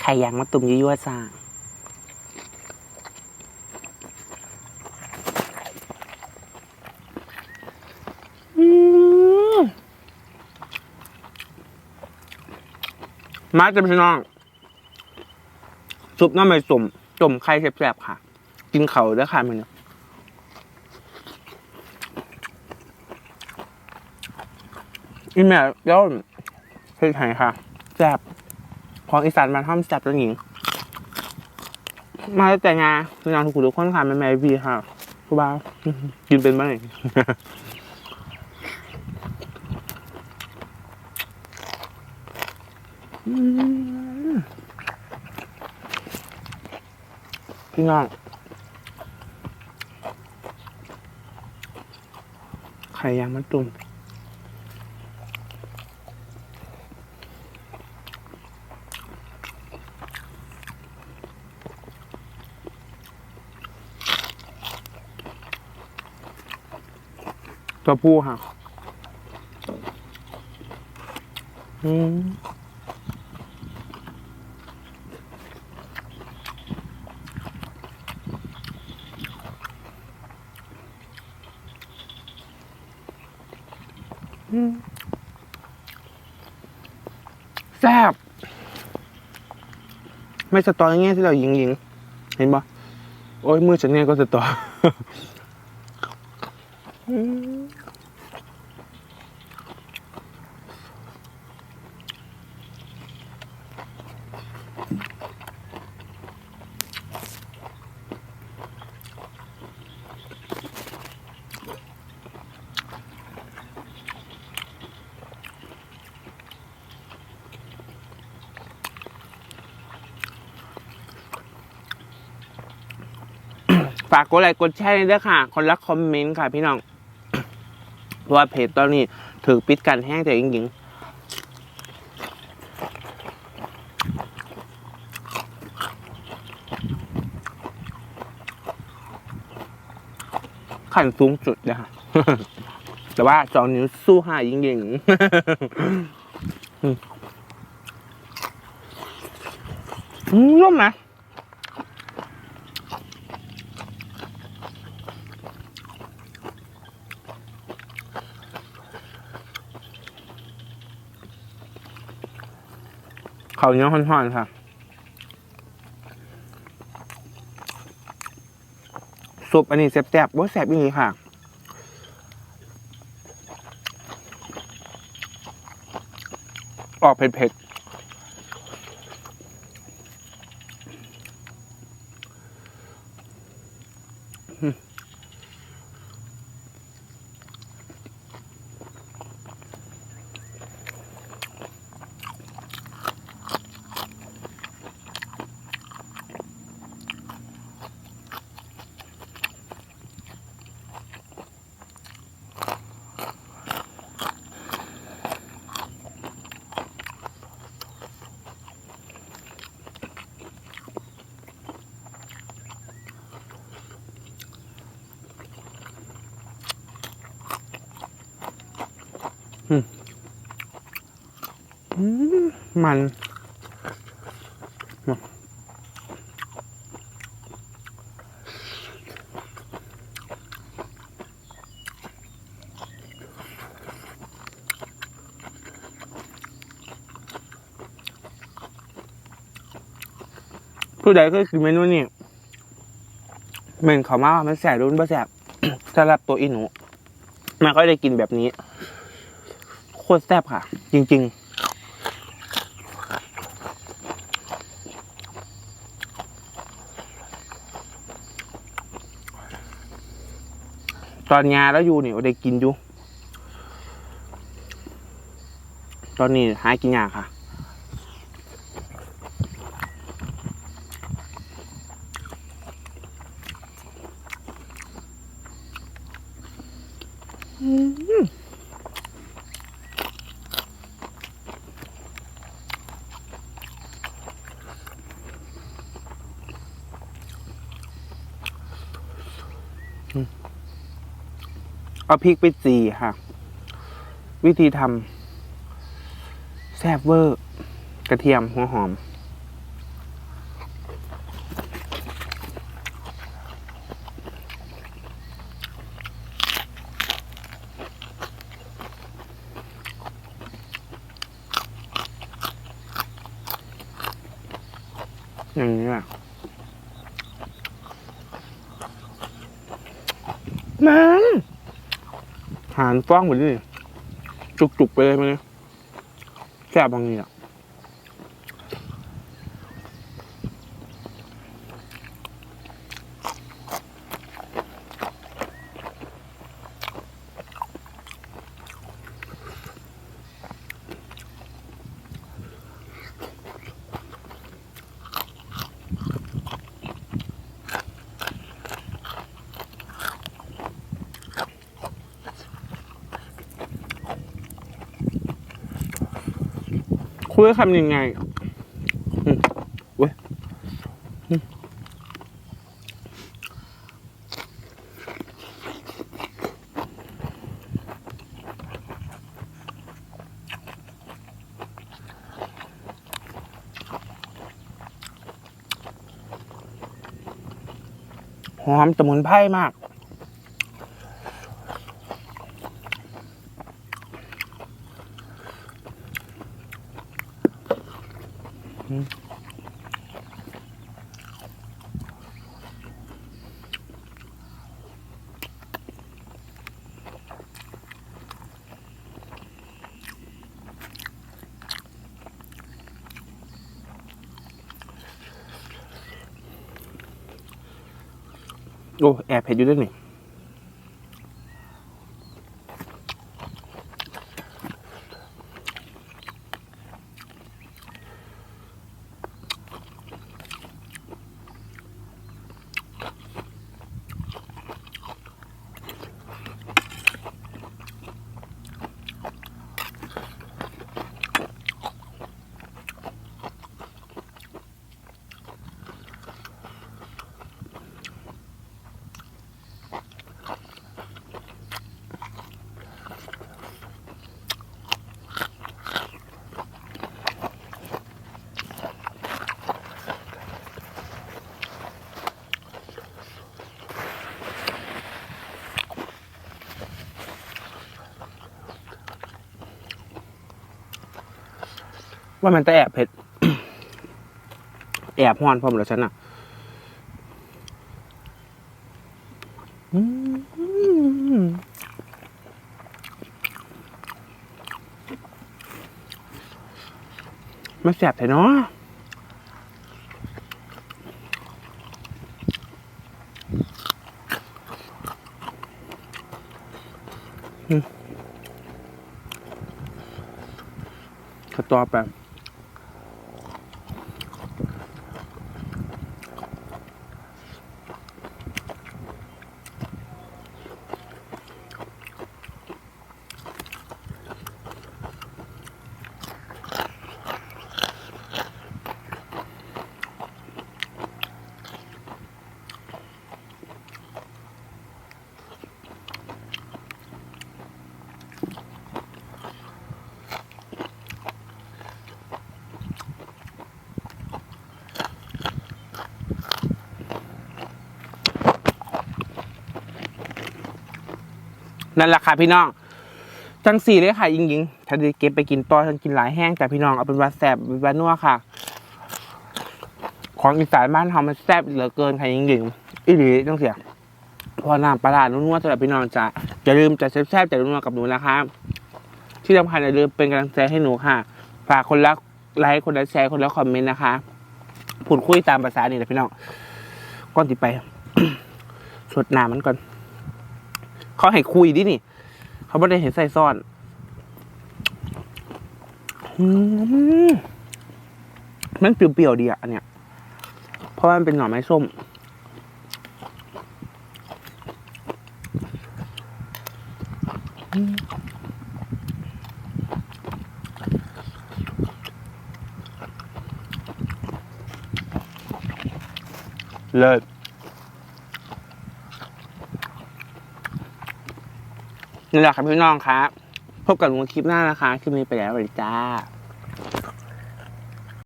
ไข่ยางมะตุ่มยั่วๆจ้าอืมมาจะพี่น้อง ซุปน้ำใบสุ่มจุ่มไข่แซ่บๆค่ะ กินเขาวเด้วยค่ะมันเนี่ยอีแม่แล้วเฮ็ดไห้ค่ะแซ่บ ของอีสานมานทำแซ่บตัวหญิง มาแต่งานพี่น้องทุกคนทุกคนค่ะแม่แม่วีค่ะผู้บ่ากินเป็นบ้างพี่น้องไข่ยางมันตุ่ม ตัวผู้ค่ะอืมแซ่บไม่สตออย่างงี้ยที่เรายิงยิงเห็นปะโอ้ยมือฉันเนี่ยก็สตอ ฝากกดไลค์กดแชร์ด้วยค่ะ คนละคอมเมนต์ค่ะพี่น้องเพราะว่าเพจตอนนี้ถือปิดกันแห้งแต่จริงๆขั้นสูงสุดนะคะแต่ว่าสองนิ้วสู้ห้ายิงยิงอืมร่มนะ เขาเนื้อห่อนๆค่ะซุปอันนี้แซ่บๆว่าแซ่บอีกค่ะออกเผ็ดๆอืมอื มัน ผู้ใดเคยกินเมนูนี้เหม็นเขามากมันแสบรุนบ่แสบสำหรับตัวอีหนูมันก็ได้กินแบบนี้ โคตรแซ่บค่ะ จริง ๆ ตอนยาแล้วอยู่นี่ได้กินอยู่ ตอนนี้หากินยากค่ะ เอาพริกไปจีค่ะ วิธีทำแซ่บเวอร์ กระเทียมหัวหอม อย่างนี้อะมัน หารฟ้องหมดนี่จุกๆไปเลยมันเลยแซ่บบางทีอะ คุยคำยังไงเว้ยหอมสมุนไพรมาก โอ้แอบเผ็ดอยู่ด้วยนี่ ว่ามันจะแอบเผ็ด แอบฮอนพร้อมแล้วฉันอะมันแสบแต่เนาะอืมขอตัวแป๊บ นั่นแหละค่ะพี่น้อง จังสี่เลยค่ะยิงยิงๆถ้าได้เก็บไปกินต่อฉันกินหลายแห้งแต่พี่น้องเอาเป็นว่าแซ่บเป็นว่านัวค่ะ ของอีสานบ้านเรามันแซ่บเหลือเกินค่ะยิงยิงๆอีหลีต้องเสียพอน้ำปลาร้านัวๆสำหรับพี่น้องจะอย่าลืมจะแซ่บๆจะนัวๆกับหนูนะคะที่สำคัญอย่าลืมเป็นกำลังใจให้หนูค่ะฝากคนละไลค์คนละแชร์คนละคอมเมนต์นะคะพูดคุยตามภาษานี่แหละพี่น้องก่อนที่ไปสดน้ำมันก่อน เขาให้คุยดินี่ เขาไม่ได้เห็นใส่ซ่อนมันเปรี้ยวๆดีอะอันเนี้ย เพราะว่ามันเป็นหน่อไม้ส้ม เลิศ นี่แหละครับพี่น้องครับพบกับลุงคลิปหน้านะคะคลิปนี้ไปแล้วสวัสดีจ้า